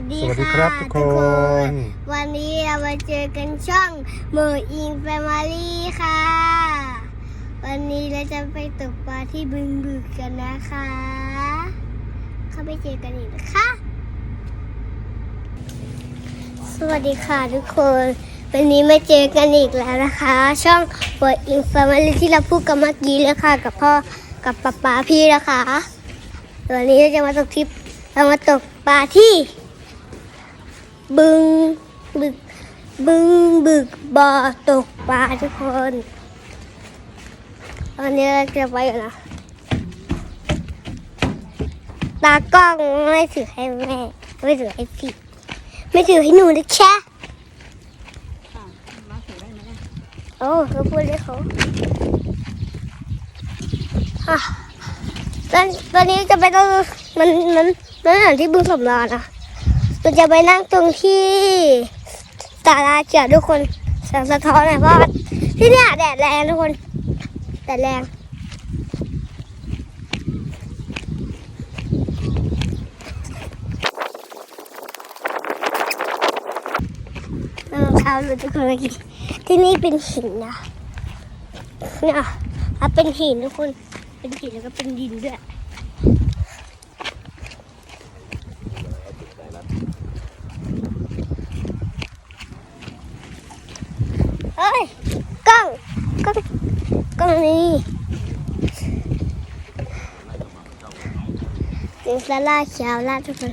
สดีสวัสดีค่ะครับทุกคน วันนี้เรามาเจอกันช่องเมอร์อิงแฟมิลี่ค่ะ วันนี้เราจะไปตกปลาที่บึงบึกกันนะคะ เข้าไปเจอกันอีกนะคะ สวัสดีค่ะทุกคน วันนี้มาเจอกันอีกแล้วนะคะ ช่องเปิดอิงแฟมิลี่ที่เราพูดกันเมื่อกี้เลยค่ะ กับพ่อกับป๊าป๊าพี่นะคะ วันนี้เราจะมาตกทริปเรามาตกปลาที่ บึงบึกบึงบึกบ่อตกปลาทุกคนวันนี้เราจะไปกันนะตากล้องไม่ถือให้แม่ไม่ถือให้พี่ไม่ถือให้หนูนะแค่โอ้เขาพูดเลยเขาอะตอนตอนนี้จะไปตรงมันมันมันหนที่บึงสำราญนะ เราจะไปนั่งตรงที่ตาลาเจียทุกคนแสงสะท้อนหน่อยเพราะที่เนี่ยแดดแรงทุกคนแดดแรงรองเท้าหลุดทุกคนเมื่อกี้ที่นี่เป็นหินนะเนี่ยเป็นหินทุกคน เป็นหินแล้วก็เป็นดินด้วย เฮ้ยกล้องกล้อง กล้องนี้ถึงสลาเขียวล้วทุกคน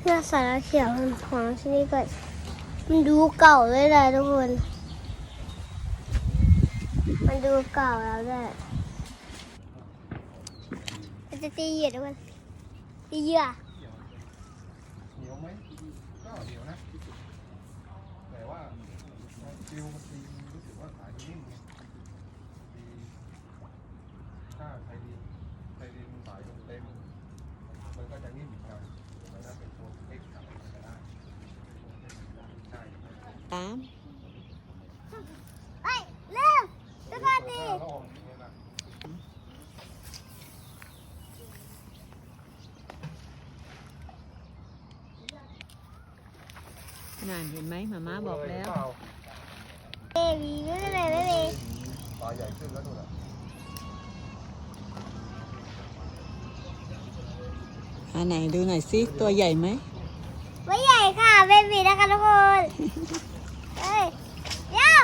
เพื่อสาระเขียวของที่นี่ก็มันดูเก่าเลยเลยทุกคน มันดูเก่าแล้วด้วย มันจะตีเหยียดด้วยตีเหยื่อเหนียวไหมก็เหนียวนะ แต่ว่าฟิวมันตีรู้สึกว่าสายนิ่มไงตีถ้าไทยดินไทยดินสายมันเต็มมันก็จะนิ่มอีกหน่อยมันจะเป็นตัวเอ็กซ์อะไรก็ได้ใช่ สาม เฮ้ยเร็วทุกคนดิ ถ้าเราออกอย่างเงี้ยนะ นั่นเห็นไหมหมาม่าบอกแล้วเปาเอวีไม่เป็นไรไม่เป็นปลาใหญ่ขึ้นแล้วดูนะอันไหนดูหน่อยซิตัวใหญ่ไหมไม่ใหญ่ค่ะเบบีนะคะทุกคนเฮ้ยเดี๋ยว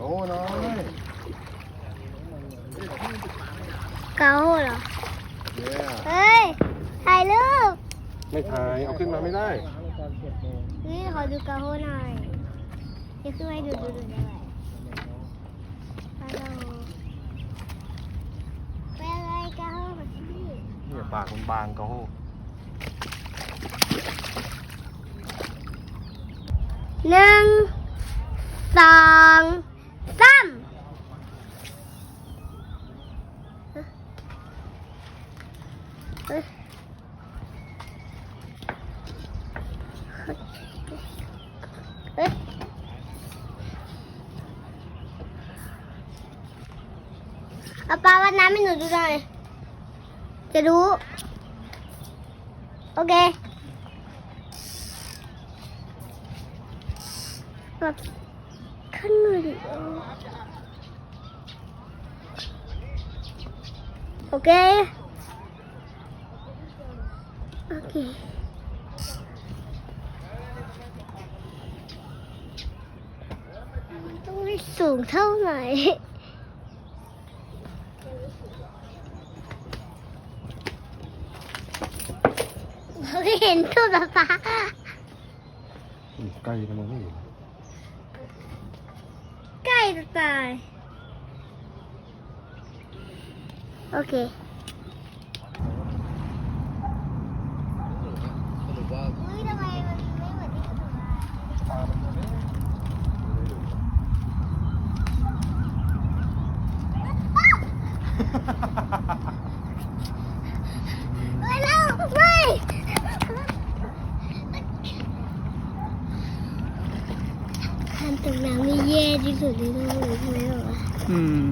โอ้น้อย เกาเหรอ เนี่ยเฮ้ย ถ่ายรูป ไม่ถ่ายเอาขึ้นมาไม่ได้ นี่ขอดูเกาหน่อยเดี๋ยวขึ้นมาให้ดูดูดูได้ไหมฮัลโหลเป็นอะไรเกาแบบนี้เนี่ยปากมันบางก็โหหนึ่งสองสาม เอาปลาวันน้ำให้หนูดูหน่อย จะรู้ โอเคแบบขึ้นมาดิโอเคโอเค ต้องให้สูงเท่าไหร่เราไม่ ไม่แงนั้ตกน้ำนี่แย่ที่สุดในโลกเลยใช่ไหมบว่า อืม